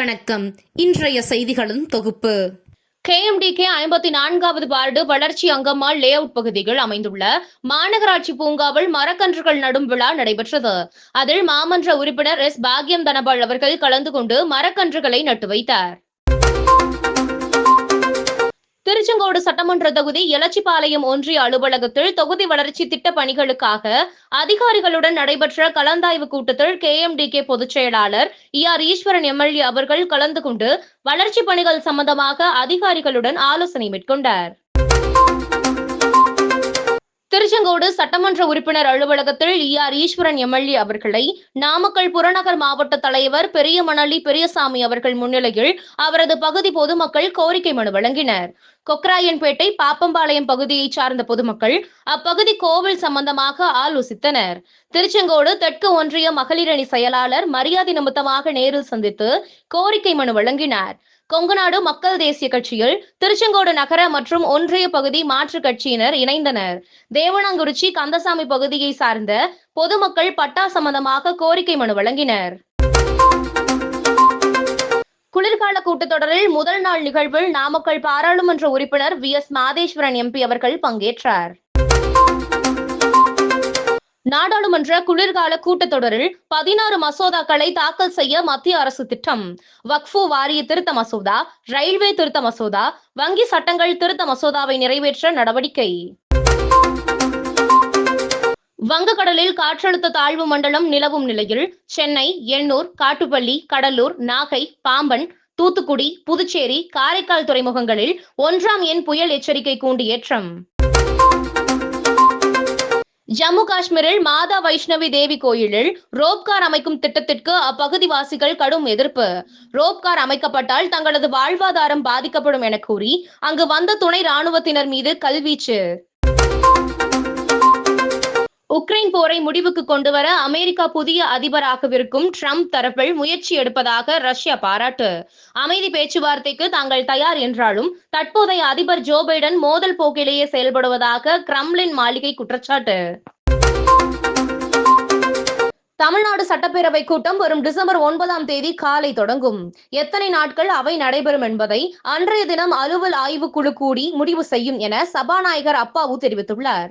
வணக்கம். இன்றைய செய்திகளின் தொகுப்பு. கேஎம்டிகே ஐம்பத்தி நான்காவது வார்டு வளர்ச்சி அங்கம்மாள் லே அவுட் பகுதியில் அமைந்துள்ள மாநகராட்சி பூங்காவில் மரக்கன்றுகள் நடும் விழா நடைபெற்றது. அதில் மாமன்ற உறுப்பினர் எஸ் பாக்யம் தனபால் அவர்கள் கலந்து கொண்டு மரக்கன்றுகளை நட்டு வைத்தார். ஈரோடு சட்டமன்ற தொகுதி எலச்சிபாளையம் ஒன்றிய அலுவலகத்தில் தொகுதி வளர்ச்சி திட்ட பணிகளுக்காக அதிகாரிகளுடன் நடைபெற்ற கலந்தாய்வு கூட்டத்தில் கே எம் டி கே பொதுச் செயலாளர் இ ஆர் ஈஸ்வரன் எம்எல்ஏ அவர்கள் கலந்து கொண்டு வளர்ச்சி பணிகள் சம்பந்தமாக அதிகாரிகளுடன் ஆலோசனை மேற்கொண்டார். திருச்செங்கோடு சட்டமன்ற உறுப்பினர் அலுவலகத்தில் இ ஆர் ஈஸ்வரன் எம்எல்ஏ அவர்களை நாமக்கல் புறநகர் மாவட்ட தலைவர் பெரியமணலி பெரியசாமி அவர்கள் முன்னிலையில் அவரது பகுதி பொதுமக்கள் கோரிக்கை மனு வழங்கினர். கொக்கராயன்பேட்டை பாப்பம்பாளையம் பகுதியைச் சார்ந்த பொதுமக்கள் அப்பகுதி கோவில் சம்பந்தமாக ஆலோசித்தனர். திருச்செங்கோடு தெற்கு ஒன்றிய மகளிரணி செயலாளர் மரியாதை நிமித்தமாக நேரில் சந்தித்து கோரிக்கை மனு வழங்கினார். கொங்குநாடு மக்கள் தேசிய கட்சியில் திருச்செங்கோடு நகர மற்றும் ஒன்றிய பகுதி மாற்றுக் கட்சியினர் இணைந்தனர். தேவனாங்குறிச்சி கந்தசாமி பகுதியை சார்ந்த பொதுமக்கள் பட்டா சம்பந்தமாக கோரிக்கை மனு வழங்கினர். குளிர்கால கூட்டத்தொடரில் முதல் நாள் நிகழ்வில் நாமக்கல் பாராளுமன்ற உறுப்பினர் வி. எஸ். மாதேஸ்வரன் எம்பி அவர்கள் பங்கேற்றார். நாடாளுமன்ற குளிர்கால கூட்டத்தொடரில் பதினாறு மசோதாக்களை தாக்கல் செய்ய மத்திய அரசு திட்டம். வக்ஃபு வாரிய திருத்த மசோதா ரயில்வே திருத்த மசோதா வங்கி சட்டங்கள் திருத்த மசோதாவை நிறைவேற்ற நடவடிக்கை. வங்கக்கடலில் காற்றழுத்த தாழ்வு மண்டலம் நிலவும் நிலையில் சென்னை எண்ணூர் காட்டுப்பள்ளி கடலூர் நாகை பாம்பன் தூத்துக்குடி புதுச்சேரி காரைக்கால் துறைமுகங்களில் ஒன்றாம் எண் புயல் எச்சரிக்கை கூண்டு ஏற்றம். ஜம்மு காஷ்மீரில் மாதா வைஷ்ணவி தேவி கோயிலில் ரோப்கார் அமைக்கும் திட்டத்திற்கு அப்பகுதிவாசிகள் கடும் எதிர்ப்பு. ரோப்கார் அமைக்கப்பட்டால் தங்களது வாழ்வாதாரம் பாதிக்கப்படும் என கூறி அங்கு வந்த துணை ராணுவத்தினர் மீது கல்வீச்சு. உக்ரைன் போரை முடிவுக்கு கொண்டுவர அமெரிக்கா புதிய அதிபராகவிருக்கும் ட்ரம்ப் தரப்பில் முயற்சி எடுப்பதாக ரஷ்யா பாராட்டு. அமைதி பேச்சுவார்த்தைக்கு தாங்கள் தயார் என்றாலும் தற்போதைய அதிபர் ஜோ பைடன் மோதல் போக்கிலேயே செயல்படுவதாக கிரம்லின் மாளிகை குற்றச்சாட்டு. தமிழ்நாடு சட்டப்பேரவை கூட்டம் வரும் டிசம்பர் ஒன்பதாம் தேதி காலை தொடங்கும். எத்தனை நாட்கள் அவை நடைபெறும் என்பதை அன்றைய தினம் அலுவல் ஆய்வுக்குழு கூடி முடிவு செய்யும் என சபாநாயகர் அப்பாவு தெரிவித்துள்ளார்.